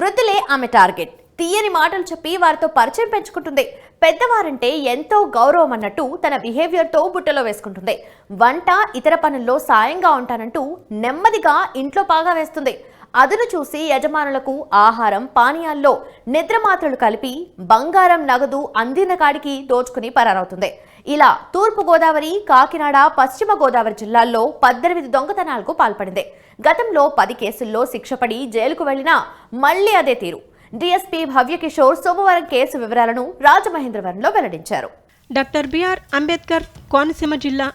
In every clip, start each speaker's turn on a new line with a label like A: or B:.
A: వృద్ధులే ఆమె టార్గెట్. తీయని మాటలు చెప్పి వారితో పరిచయం పెంచుకుంటుంది. పెద్దవారంటే ఎంతో గౌరవం అన్నట్టు తన బిహేవియర్తో బుట్టలో వేసుకుంటుంది. వంట ఇతర పనుల్లో సాయంగా ఉంటానంటూ నెమ్మదిగా ఇంట్లో బాగా వేస్తుంది. అదును చూసి యజమానులకు ఆహారం పానీయాల్లో నిద్ర మాత్రలు కలిపి బంగారం నగదు అందిన కాడికి దోచుకుని పరారవుతుంది. ఇలా తూర్పు గోదావరి కాకినాడ పశ్చిమ గోదావరి జిల్లాల్లో పద్దెనిమిది దొంగతనాలకు పాల్పడింది. గతంలో పది కేసుల్లో శిక్షపడి జైలుకు వెళ్ళినా మళ్ళీ అదే తీరు. డీఎస్పీ భవ్యకిషోర్ సోమవారం కేసు వివరాలను రాజమహేంద్రవరంలో వెల్లడించారు.
B: డాక్టర్ బిఆర్ అంబేద్కర్ కోనసీమ జిల్లా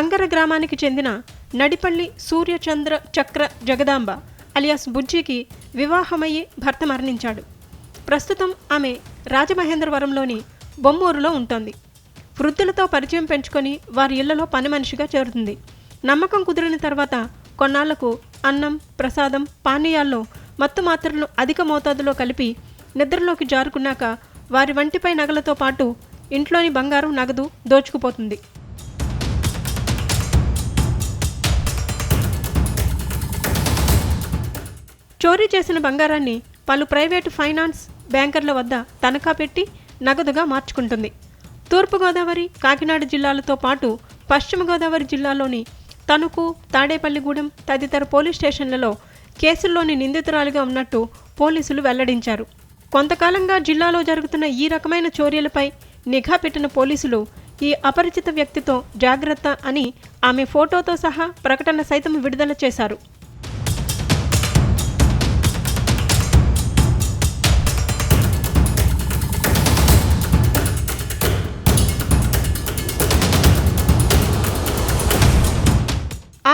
B: అంగర గ్రామానికి చెందిన నడిపల్లి సూర్యచంద్ర చక్ర జగదాంబ అలియాస్ బుజ్జికి వివాహమయ్యి భర్త మరణించాడు. ప్రస్తుతం ఆమె రాజమహేంద్రవరంలోని బొమ్మూరులో ఉంటుంది. వృద్ధులతో పరిచయం పెంచుకొని వారి ఇళ్ళలో పని మనిషిగా చేరుతుంది. నమ్మకం కుదిరిన తర్వాత కొన్నాళ్ళకు అన్నం ప్రసాదం పానీయాల్లో మత్తు మాత్రలు అధిక మోతాదులో కలిపి నిద్రలోకి జారుకున్నాక వారి వంటిపై నగలతో పాటు ఇంట్లోని బంగారం నగదు దోచుకుపోతుంది. చోరీ చేసిన బంగారాన్ని పలు ప్రైవేటు ఫైనాన్స్ బ్యాంకర్ల వద్ద తనఖా పెట్టి నగదుగా మార్చుకుంటుంది. తూర్పుగోదావరి కాకినాడ జిల్లాలతో పాటు పశ్చిమ గోదావరి జిల్లాలోని తణుకు తాడేపల్లిగూడెం తదితర పోలీస్ స్టేషన్లలో కేసుల్లోని నిందితురాలిగా ఉన్నట్టు పోలీసులు వెల్లడించారు. కొంతకాలంగా జిల్లాలో జరుగుతున్న ఈ రకమైన చోరీలపై నిఘా పెట్టిన పోలీసులు ఈ అపరిచిత వ్యక్తితో జాగ్రత్త అని ఆమె ఫోటోతో సహా ప్రకటన సైతం విడుదల చేశారు.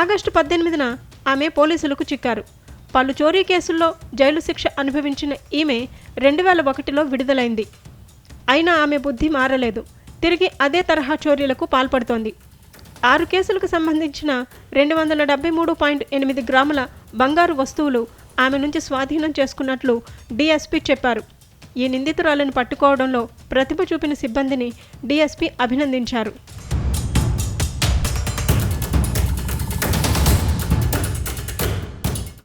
B: ఆగస్టు పద్దెనిమిదిన ఆమె పోలీసులకు చిక్కారు. పలు చోరీ కేసుల్లో జైలు శిక్ష అనుభవించిన ఈమె రెండు వేల ఒకటిలో విడుదలైంది. అయినా ఆమె బుద్ధి మారలేదు. తిరిగి అదే తరహా చోరీలకు పాల్పడుతోంది. ఆరు కేసులకు సంబంధించిన రెండు వందల డెబ్బై మూడు పాయింట్ ఎనిమిది గ్రాముల బంగారు వస్తువులు ఆమె నుంచి స్వాధీనం చేసుకున్నట్లు డీఎస్పీ చెప్పారు. ఈ నిందితురాలను పట్టుకోవడంలో ప్రతిభ చూపిన సిబ్బందిని డీఎస్పీ అభినందించారు.